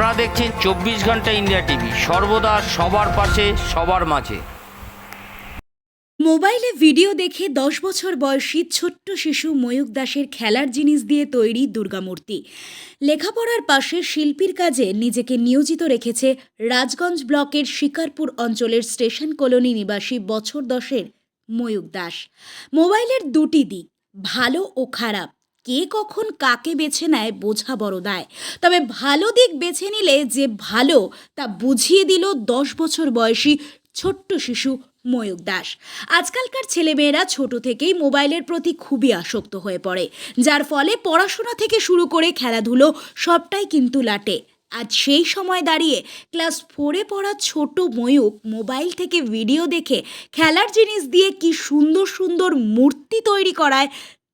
আপনারা দেখছেন চব্বিশ ঘণ্টা ইন্ডিয়া টিভি। সর্বদা সবার পাশে, সবার মাঝে। মোবাইলে ভিডিও দেখে দশ বছর বয়সী ছোট্ট শিশু ময়ূক দাসের খেলার জিনিস দিয়ে তৈরি দুর্গামূর্তি। লেখাপড়ার পাশে শিল্পীর কাজে নিজেকে নিয়োজিত রেখেছে রাজগঞ্জ ব্লকের শিকারপুর অঞ্চলের স্টেশন কলোনি নিবাসী বছর দশের ময়ূক দাস। মোবাইলের দুটি দিক, ভালো ও খারাপ। কে কখন কাকে বেছে নেয় বোঝা বড় দায়। তবে ভালো দিক বেছে নিলে যে ভালো, তা বুঝিয়ে দিল দশ বছর বয়সী ছোট্ট শিশু ময়ূক দাস। আজকালকার ছেলেমেয়েরা ছোট থেকেই মোবাইলের প্রতি খুবই আসক্ত হয়ে পড়ে, যার ফলে পড়াশোনা থেকে শুরু করে খেলাধুলো সবটাই কিন্তু লাটে। আজ সেই সময় দাঁড়িয়ে ক্লাস ফোরে পড়া ছোট ময়ূক মোবাইল থেকে ভিডিও দেখে খেলার জিনিস দিয়ে কি সুন্দর সুন্দর মূর্তি তৈরি করায়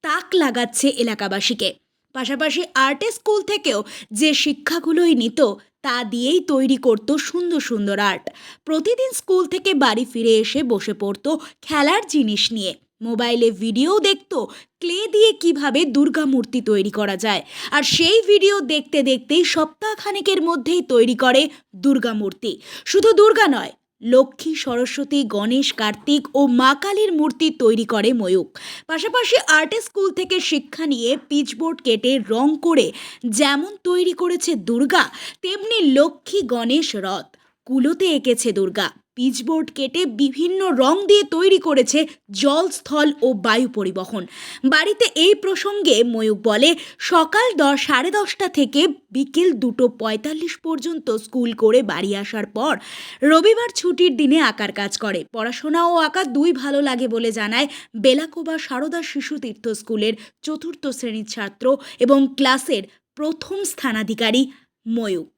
তাক লাগাচ্ছে এলাকাবাসীকে। পাশাপাশি আর্টে স্কুল থেকেও যে শিক্ষাগুলোই নিত, তা দিয়েই তৈরি করত সুন্দর সুন্দর আর্ট। প্রতিদিন স্কুল থেকে বাড়ি ফিরে এসে বসে পড়তো খেলার জিনিস নিয়ে। মোবাইলে ভিডিও দেখত ক্লে দিয়ে কীভাবে দুর্গা মূর্তি তৈরি করা যায়। আর সেই ভিডিও দেখতে দেখতেই সপ্তাহখানেকের মধ্যেই তৈরি করে দুর্গা মূর্তি। শুধু দুর্গা নয় লক্ষ্মী, সরস্বতী, গণেশ, কার্তিক ও মা কালীর মূর্তি তৈরি করে ময়ূক পাশাপাশি আর্টে স্কুল থেকে শিক্ষা নিয়ে পিচবোর্ড কেটে রং করে যেমন তৈরি করেছে দুর্গা, তেমনি লক্ষ্মী, গণেশ রথ। কুলোতে এঁকেছে দুর্গা। পিচবোর্ড কেটে বিভিন্ন রং দিয়ে তৈরি করেছে জল, স্থল ও বায়ু পরিবহন। বাড়িতে এই প্রসঙ্গে ময়ূক বলে, সকাল দশ সাড়ে দশটা থেকে বিকেল দুটো পঁয়তাল্লিশ পর্যন্ত স্কুল করে বাড়ি আসার পর রবিবার ছুটির দিনে আঁকার কাজ করে। পড়াশোনা ও আঁকা দুই ভালো লাগে বলে জানায় বেলাকোবা সারদা শিশু তীর্থ স্কুলের চতুর্থ শ্রেণির ছাত্র এবং ক্লাসের প্রথম স্থানাধিকারী ময়ূক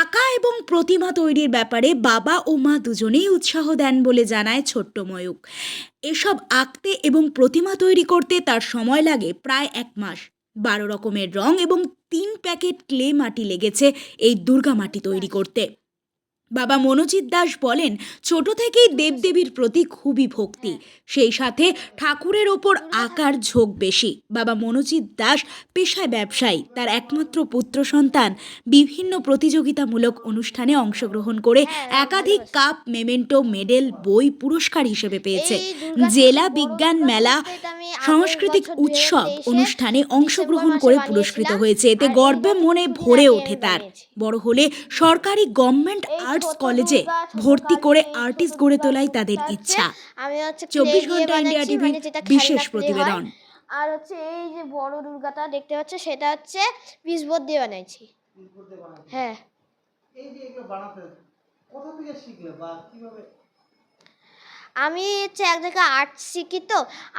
আঁকা এবং প্রতিমা তৈরির ব্যাপারে বাবা ও মা দুজনেই উৎসাহ দেন বলে জানায় ছোট্ট ময়ূক। এসব আঁকতে এবং প্রতিমা তৈরি করতে তার সময় লাগে প্রায় এক মাস। বারো রকমের রং এবং তিন প্যাকেট ক্লে মাটি লেগেছে এই দুর্গা মাটি তৈরি করতে। বাবা মনোজিৎ দাস বলেন ছোট থেকেই দেবদেবীর প্রতি খুবই ভক্তি। সেই সাথে ঠাকুরের ওপর আকার ঝোঁক বেশি। বাবা মনোজিৎ দাস পেশায় ব্যবসায়ী। তার একমাত্র পুত্র সন্তান। বিভিন্ন প্রতিযোগিতামূলক অনুষ্ঠানে অংশগ্রহণ করে একাধিক কাপ মেমেন্টো মেডেল বই পুরস্কার হিসেবে পেয়েছে। জেলা বিজ্ঞান মেলা সাংস্কৃতিক উৎসব অনুষ্ঠানে অংশগ্রহণ করে পুরস্কৃত হয়েছে। এতে গর্বে মনে ভরে ওঠে তার। বড় হলে সরকারি গভর্নমেন্ট আর্টস কলেজে ভর্তি করে আর্টিস্ট গড়ে তোলাই তাদের ইচ্ছা। চব্বিশ ঘণ্টা ইন্ডিয়া যেটা বিশেষ প্রতিবেদন। আর হচ্ছে এই যে বড় দুর্গাটা দেখতে পাচ্ছ, সেটা হচ্ছে পিসবোর্ড দিয়ে বানাইছি। হ্যাঁ। এই যে এগুলো বানাতে কোথা থেকে শিখলে বা কীভাবে আমি হচ্ছে এক জায়গায় আর্ট শিখি তো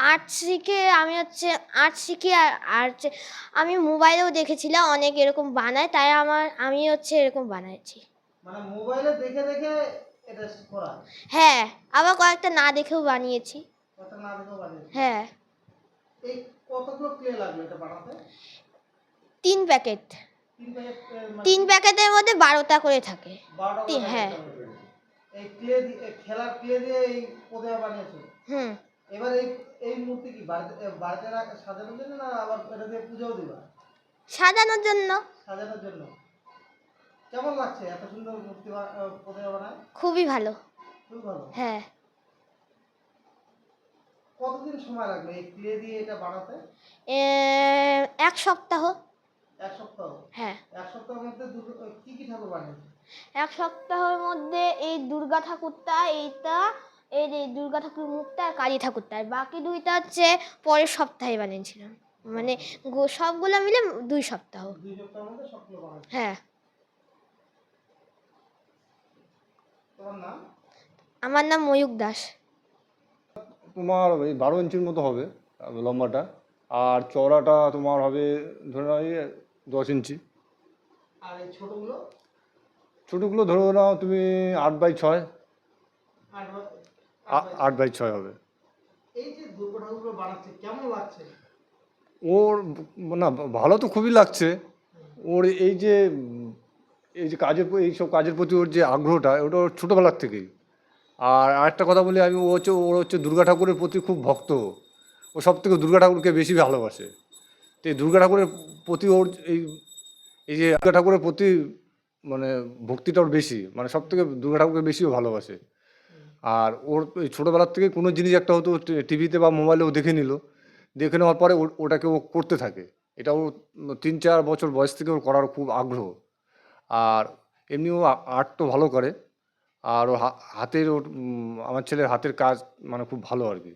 আর্ট শিখে আমি হচ্ছে আর্ট শিখি আর আর্ট আমি মোবাইলেও দেখেছিলাম অনেক এরকম বানায়, তাই আমার, আমি হচ্ছে এরকম বানাইছি। মানে মোবাইলে দেখে দেখে এটা করা। হ্যাঁ আবার কয়েকটা না দেখেও বানিয়েছি। কথা না দেখেও বানিয়েছে। হ্যাঁ। এই কতগুলো ক্লে লাগল এটা বানাতে? তিন প্যাকেট। তিন প্যাকেটের মধ্যে বারোটা করে থাকে। হ্যাঁ। এই ক্লে খেলার ক্লে দিয়ে এই প্রতিমা বানিয়েছো? হুম। এবার এই এই মূর্তি কি বাড়িতে বাড়িতে সাজানোর জন্য না আবার এটা দিয়ে পুজোও দিবা? সাজানোর জন্য। সাজানোর জন্য। কেমন লাগছে? এত সুন্দর মূর্তি প্রতিমা খুবই ভালো। খুব ভালো? হ্যাঁ। কতদিন সময় লাগবে এই ক্লে দিয়ে এটা বানাতে? এক সপ্তাহ। এক সপ্তাহ? হ্যাঁ। এক সপ্তাহের মধ্যে কি কি ঠাকুর বানিয়েছে? এক সপ্তাহের মধ্যে এই দুর্গা ঠাকুরটা এইটা এই যে দুর্গা ঠাকুর মুখটা আর কালী ঠাকুরটা। আর বাকি দুইটা হচ্ছে পরের সপ্তাহে বানিয়েছিলাম। মানে সবগুলো মিলে দুই সপ্তাহ। দুই সপ্তাহের মধ্যে সবগুলো হ্যাঁ। তোমার নাম? আমার নাম ময়ূক দাস। তোমার ওই বারো ইঞ্চির মতো হবে লম্বাটা। আর চওড়াটা তোমার হবে ধরে নাও দশ ইঞ্চি। আর এই ছোটগুলো? ছোটোগুলো ধরে নাও তুমি আট বাই ছয়। আট বাই ছয় হবে। এই যে দুর্গা বানাচ্ছে কেমন লাগছে? ওর না ভালো তো খুবই লাগছে। ওর এই যে এই যে কাজের প- এইসব কাজের প্রতি ওর যে আগ্রহটা, ওটা ওর ছোটোবেলার থেকেই। আর আরেকটা কথা বলি, আমি, ও হচ্ছে, ওর হচ্ছে দুর্গা ঠাকুরের প্রতি খুব ভক্ত। ও। সব থেকে দুর্গা ঠাকুরকে বেশি ভালোবাসে। তো এই দুর্গা ঠাকুরের প্রতি ওর এই এই যে দুর্গা ঠাকুরের প্রতি মানে ভক্তিটা ওর বেশি মানে সব থেকে দুর্গা ঠাকুরকে বেশিও ভালোবাসে। আর ওর ছোটোবেলার থেকে কোনো জিনিস একটা হতো টিভিতে বা মোবাইলে ও দেখে নিল। দেখে নেওয়ার পরে ওটাকে ও করতে থাকে। এটা ও তিন চার বছর বয়স থেকে ওর করার খুব আগ্রহ। আর এমনিও আর্ট তো ভালো করে। আর ও হাতের ওর আমার ছেলের হাতের কাজ মানে খুব ভালো আর কি।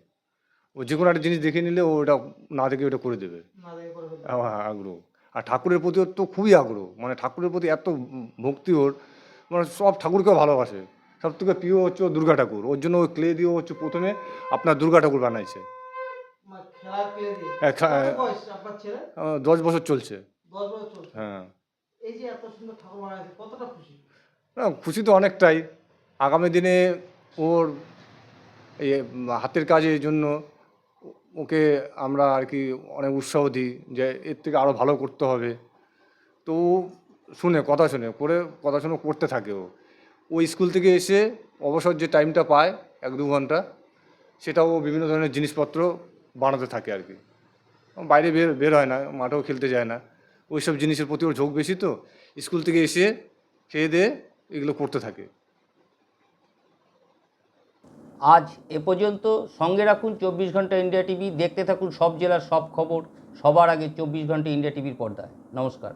ও যে কোনো একটা জিনিস দেখে নিলে ও ওটা না দেখে ওটা করে দেবে। হ্যাঁ, আগ্রহ। আর ঠাকুরের প্রতি ওর তো খুবই আগ্রহ। মানে ঠাকুরের প্রতি এত ভক্তি ওর। মানে সব ঠাকুরকেও ভালোবাসে। সব থেকে প্রিয় হচ্ছে দুর্গা ঠাকুর। ওর জন্য ওই ক্লে দিয়ে হচ্ছে প্রথমে আপনার দুর্গা ঠাকুর বানাইছে। মানে হ্যাঁ, দশ বছর চলছে। হ্যাঁ। খুশি? না, খুশি তো অনেকটাই। আগামী দিনে ওর এই হাতের কাজের জন্য ওকে আমরা আর কি অনেক উৎসাহ দিই যে এর থেকে আরও ভালো করতে হবে। তো শুনে কথা শুনে করে কথা শুনে করতে থাকে ও। ও স্কুল থেকে এসে অবসর যে টাইমটা পায় এক দু ঘণ্টা সেটাও বিভিন্ন ধরনের জিনিসপত্র বানাতে থাকে আর কি। বাইরে বের বের হয় না মাঠেও খেলতে যায় না। ওইসব জিনিসের প্রতি ওর ঝোঁক বেশি তো, স্কুল থেকে এসে খেয়ে দিয়ে এগুলো করতে থাকে। আজ এ পর্যন্ত সঙ্গে রাখুন চব্বিশ ঘণ্টা ইন্ডিয়া টিভি, দেখতে থাকুন সব জেলার সব খবর, সবার আগে চব্বিশ ঘণ্টা ইন্ডিয়া টিভির পর্দায়। নমস্কার।